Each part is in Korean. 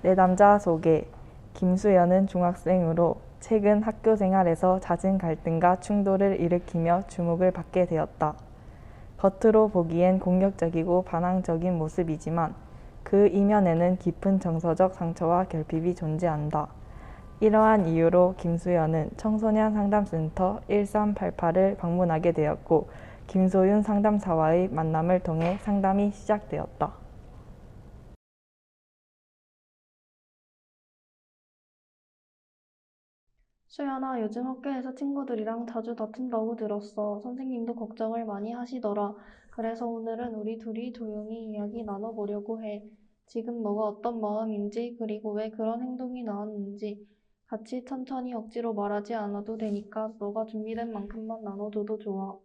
내 남자 소개. 김수연은 중학생으로 최근 학교 생활에서 잦은 갈등과 충돌을 일으키며 주목을 받게 되었다. 겉으로 보기엔 공격적이고 반항적인 모습이지만 그 이면에는 깊은 정서적 상처와 결핍이 존재한다. 이러한 이유로 김수연은 청소년 상담센터 1388을 방문하게 되었고 김소윤 상담사와의 만남을 통해 상담이 시작되었다. 수연아, 요즘 학교에서 친구들이랑 자주 다툰다고 들었어. 선생님도 걱정을 많이 하시더라. 그래서 오늘은 우리 둘이 조용히 이야기 나눠보려고 해. 지금 너가 어떤 마음인지, 그리고 왜 그런 행동이 나왔는지, 같이 천천히 억지로 말하지 않아도 되니까 너가 준비된 만큼만 나눠줘도 좋아.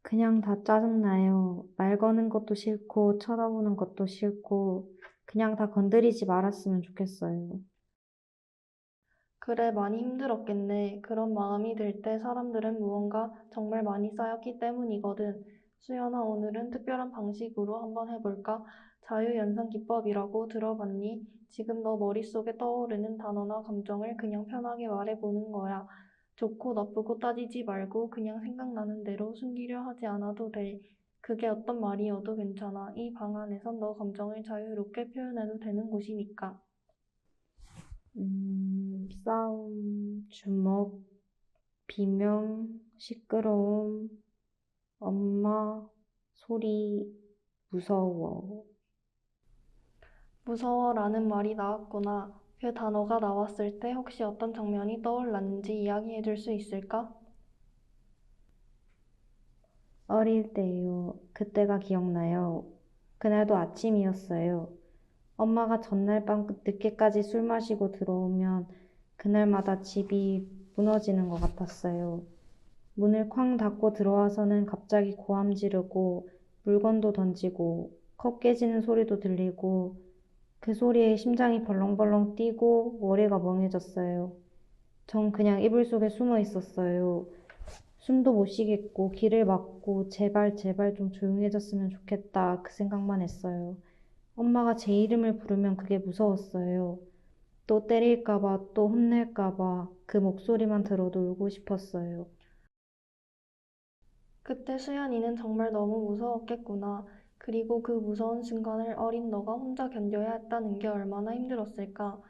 그냥 다 짜증나요. 말 거는 것도 싫고, 쳐다보는 것도 싫고, 그냥 다 건드리지 말았으면 좋겠어요. 그래, 많이 힘들었겠네. 그런 마음이 들 때 사람들은 무언가 정말 많이 쌓였기 때문이거든. 수연아, 오늘은 특별한 방식으로 한번 해볼까? 자유연상 기법이라고 들어봤니? 지금 너 머릿속에 떠오르는 단어나 감정을 그냥 편하게 말해보는 거야. 좋고 나쁘고 따지지 말고 그냥 생각나는 대로 숨기려 하지 않아도 돼. 그게 어떤 말이어도 괜찮아. 이 방 안에선 너 감정을 자유롭게 표현해도 되는 곳이니까. 음, 싸움, 주먹, 비명, 시끄러움, 엄마, 소리, 무서워. 무서워라는 말이 나왔구나. 그 단어가 나왔을 때 혹시 어떤 장면이 떠올랐는지 이야기해 줄 수 있을까? 어릴 때요. 그때가 기억나요. 그날도 아침이었어요. 엄마가 전날 밤 늦게까지 술 마시고 들어오면 그날마다 집이 무너지는 것 같았어요. 문을 쾅 닫고 들어와서는 갑자기 고함 지르고 물건도 던지고 컵 깨지는 소리도 들리고 그 소리에 심장이 벌렁벌렁 뛰고 머리가 멍해졌어요. 전 그냥 이불 속에 숨어 있었어요. 숨도 못 쉬겠고 길을 막고 제발 제발 좀 조용해졌으면 좋겠다 그 생각만 했어요. 엄마가 제 이름을 부르면 그게 무서웠어요. 또 때릴까봐 또 혼낼까봐 그 목소리만 들어도 울고 싶었어요. 그때 수연이는 정말 너무 무서웠겠구나. 그리고 그 무서운 순간을 어린 너가 혼자 견뎌야 했다는 게 얼마나 힘들었을까.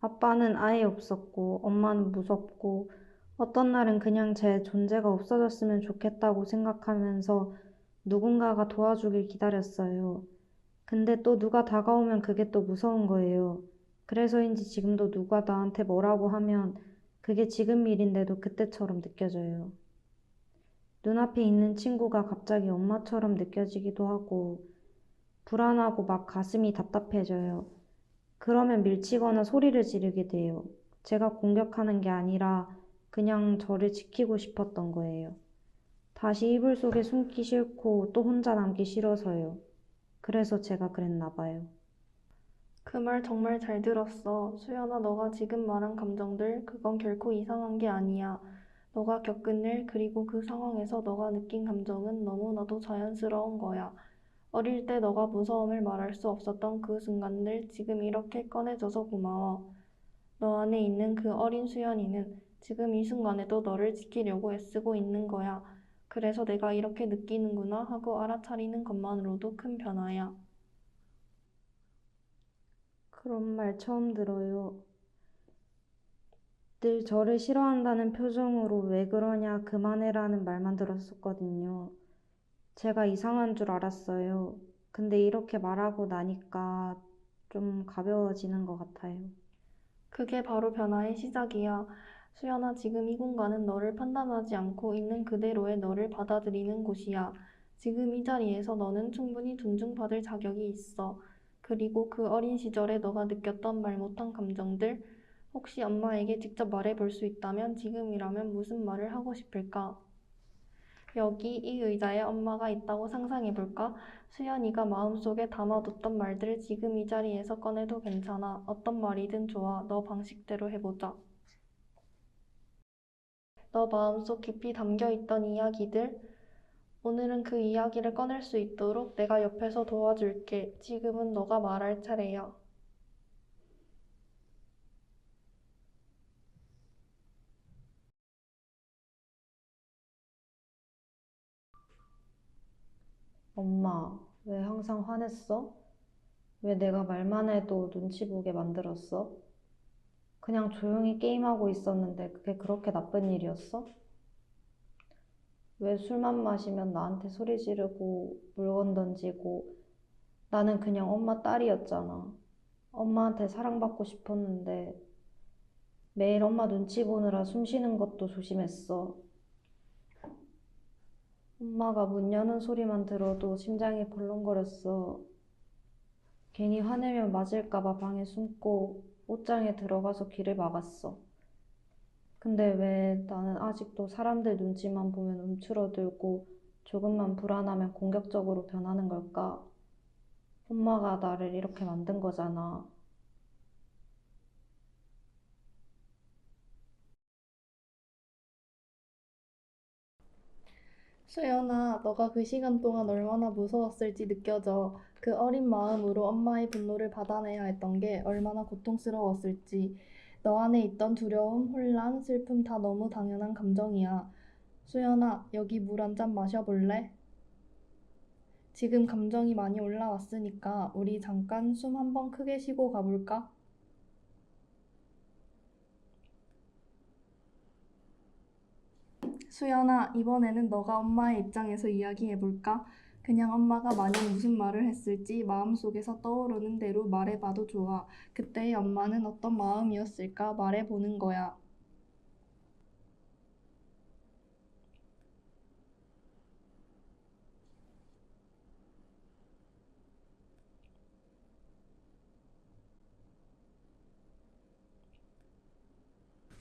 아빠는 아예 없었고 엄마는 무섭고 어떤 날은 그냥 제 존재가 없어졌으면 좋겠다고 생각하면서 누군가가 도와주길 기다렸어요. 근데 또 누가 다가오면 그게 또 무서운 거예요. 그래서인지 지금도 누가 나한테 뭐라고 하면 그게 지금 일인데도 그때처럼 느껴져요. 눈앞에 있는 친구가 갑자기 엄마처럼 느껴지기도 하고 불안하고 막 가슴이 답답해져요. 그러면 밀치거나 소리를 지르게 돼요. 제가 공격하는 게 아니라 그냥 저를 지키고 싶었던 거예요. 다시 이불 속에 숨기 싫고 또 혼자 남기 싫어서요. 그래서 제가 그랬나 봐요. 그 말 정말 잘 들었어. 수연아, 너가 지금 말한 감정들, 그건 결코 이상한 게 아니야. 너가 겪은 일, 그리고 그 상황에서 너가 느낀 감정은 너무나도 자연스러운 거야. 어릴 때 너가 무서움을 말할 수 없었던 그 순간들 지금 이렇게 꺼내줘서 고마워. 너 안에 있는 그 어린 수연이는 지금 이 순간에도 너를 지키려고 애쓰고 있는 거야. 그래서 내가 이렇게 느끼는구나 하고 알아차리는 것만으로도 큰 변화야. 그런 말 처음 들어요. 늘 저를 싫어한다는 표정으로 왜 그러냐 그만해라는 말만 들었었거든요. 제가 이상한 줄 알았어요. 근데 이렇게 말하고 나니까 좀 가벼워지는 것 같아요. 그게 바로 변화의 시작이야. 수연아, 지금 이 공간은 너를 판단하지 않고 있는 그대로의 너를 받아들이는 곳이야. 지금 이 자리에서 너는 충분히 존중받을 자격이 있어. 그리고 그 어린 시절에 너가 느꼈던 말 못한 감정들, 혹시 엄마에게 직접 말해볼 수 있다면 지금이라면 무슨 말을 하고 싶을까? 여기 이 의자에 엄마가 있다고 상상해볼까? 수연이가 마음속에 담아뒀던 말들 지금 이 자리에서 꺼내도 괜찮아. 어떤 말이든 좋아. 너 방식대로 해보자. 너 마음속 깊이 담겨 있던 이야기들, 오늘은 그 이야기를 꺼낼 수 있도록 내가 옆에서 도와줄게. 지금은 너가 말할 차례야. 엄마, 왜 항상 화냈어? 왜 내가 말만 해도 눈치 보게 만들었어? 그냥 조용히 게임하고 있었는데 그게 그렇게 나쁜 일이었어? 왜 술만 마시면 나한테 소리 지르고 물건 던지고 나는 그냥 엄마 딸이었잖아. 엄마한테 사랑받고 싶었는데 매일 엄마 눈치 보느라 숨 쉬는 것도 조심했어. 엄마가 문 여는 소리만 들어도 심장이 벌렁거렸어. 괜히 화내면 맞을까봐 방에 숨고 옷장에 들어가서 귀를 막았어. 근데 왜 나는 아직도 사람들 눈치만 보면 움츠러들고 조금만 불안하면 공격적으로 변하는 걸까? 엄마가 나를 이렇게 만든 거잖아. 수연아, 너가 그 시간 동안 얼마나 무서웠을지 느껴져. 그 어린 마음으로 엄마의 분노를 받아내야 했던 게 얼마나 고통스러웠을지. 너 안에 있던 두려움, 혼란, 슬픔 다 너무 당연한 감정이야. 수연아, 여기 물 한 잔 마셔볼래? 지금 감정이 많이 올라왔으니까 우리 잠깐 숨 한번 크게 쉬고 가볼까? 수연아, 이번에는 너가 엄마의 입장에서 이야기해볼까? 그냥 엄마가 만약 무슨 말을 했을지 마음속에서 떠오르는 대로 말해봐도 좋아. 그때의 엄마는 어떤 마음이었을까 말해보는 거야.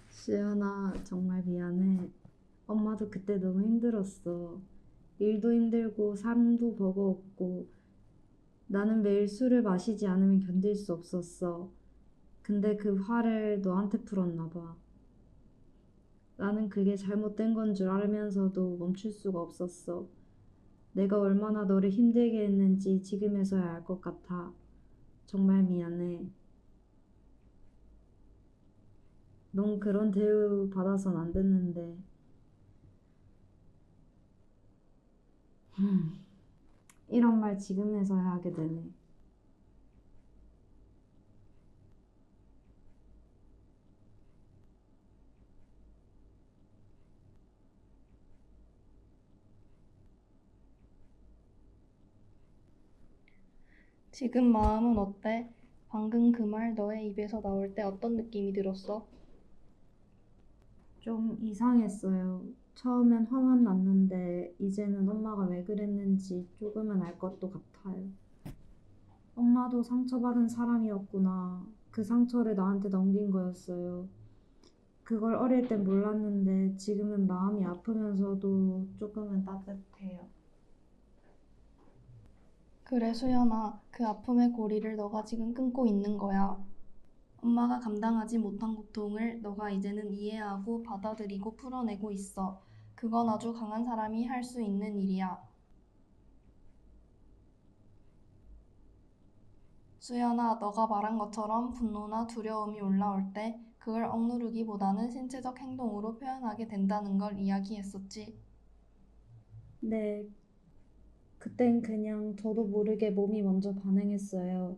수연아, 정말 미안해. 엄마도 그때 너무 힘들었어. 일도 힘들고 삶도 버거웠고 나는 매일 술을 마시지 않으면 견딜 수 없었어. 근데 그 화를 너한테 풀었나 봐. 나는 그게 잘못된 건 줄 알면서도 멈출 수가 없었어. 내가 얼마나 너를 힘들게 했는지 지금에서야 알 것 같아. 정말 미안해. 넌 그런 대우 받아선 안 됐는데. 음, 이런 말 지금에서야 하게 되네. 지금 마음은 어때? 방금 그 말 너의 입에서 나올 때 어떤 느낌이 들었어? 좀 이상했어요. 처음엔 화만 났는데, 이제는 엄마가 왜 그랬는지 조금은 알 것도 같아요. 엄마도 상처받은 사람이었구나. 그 상처를 나한테 넘긴 거였어요. 그걸 어릴 땐 몰랐는데, 지금은 마음이 아프면서도 조금은 따뜻해요. 그래, 수연아. 그 아픔의 고리를 너가 지금 끊고 있는 거야. 엄마가 감당하지 못한 고통을 너가 이제는 이해하고 받아들이고 풀어내고 있어. 그건 아주 강한 사람이 할 수 있는 일이야. 수연아, 너가 말한 것처럼 분노나 두려움이 올라올 때 그걸 억누르기보다는 신체적 행동으로 표현하게 된다는 걸 이야기했었지. 네, 그땐 그냥 저도 모르게 몸이 먼저 반응했어요.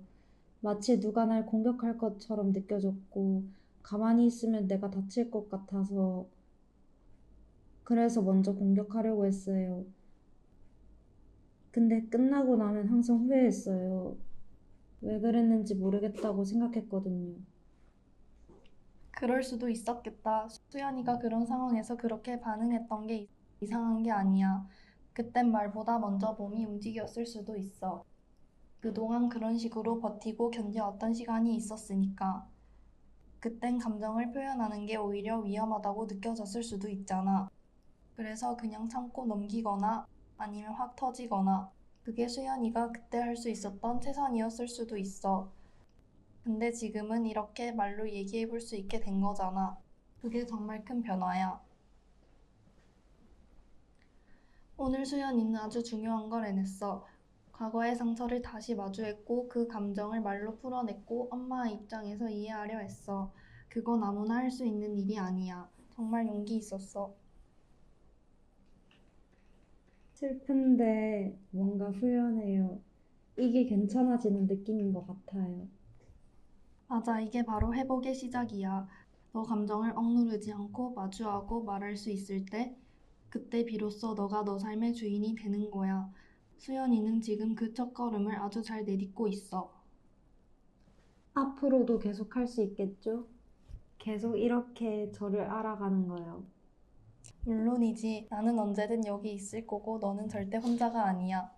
마치 누가 날 공격할 것처럼 느껴졌고, 가만히 있으면 내가 다칠 것 같아서, 그래서 먼저 공격하려고 했어요. 근데 끝나고 나면 항상 후회했어요. 왜 그랬는지 모르겠다고 생각했거든요. 그럴 수도 있었겠다. 수연이가 그런 상황에서 그렇게 반응했던 게 이상한 게 아니야. 그땐 말보다 먼저 몸이 움직였을 수도 있어. 그동안 그런 식으로 버티고 견뎌왔던 시간이 있었으니까. 그땐 감정을 표현하는 게 오히려 위험하다고 느껴졌을 수도 있잖아. 그래서 그냥 참고 넘기거나 아니면 확 터지거나 그게 수연이가 그때 할 수 있었던 최선이었을 수도 있어. 근데 지금은 이렇게 말로 얘기해 볼 수 있게 된 거잖아. 그게 정말 큰 변화야. 오늘 수연이는 아주 중요한 걸 해냈어. 과거의 상처를 다시 마주했고 그 감정을 말로 풀어냈고 엄마의 입장에서 이해하려 했어. 그건 아무나 할 수 있는 일이 아니야. 정말 용기 있었어. 슬픈데 뭔가 후련해요. 이게 괜찮아지는 느낌인 것 같아요. 맞아, 이게 바로 회복의 시작이야. 너 감정을 억누르지 않고 마주하고 말할 수 있을 때, 그때 비로소 너가 너 삶의 주인이 되는 거야. 수연이는 지금 그 첫걸음을 아주 잘 내딛고 있어. 앞으로도 계속 할 수 있겠죠? 계속 이렇게 저를 알아가는 거요. 물론이지. 나는 언제든 여기 있을 거고 너는 절대 혼자가 아니야.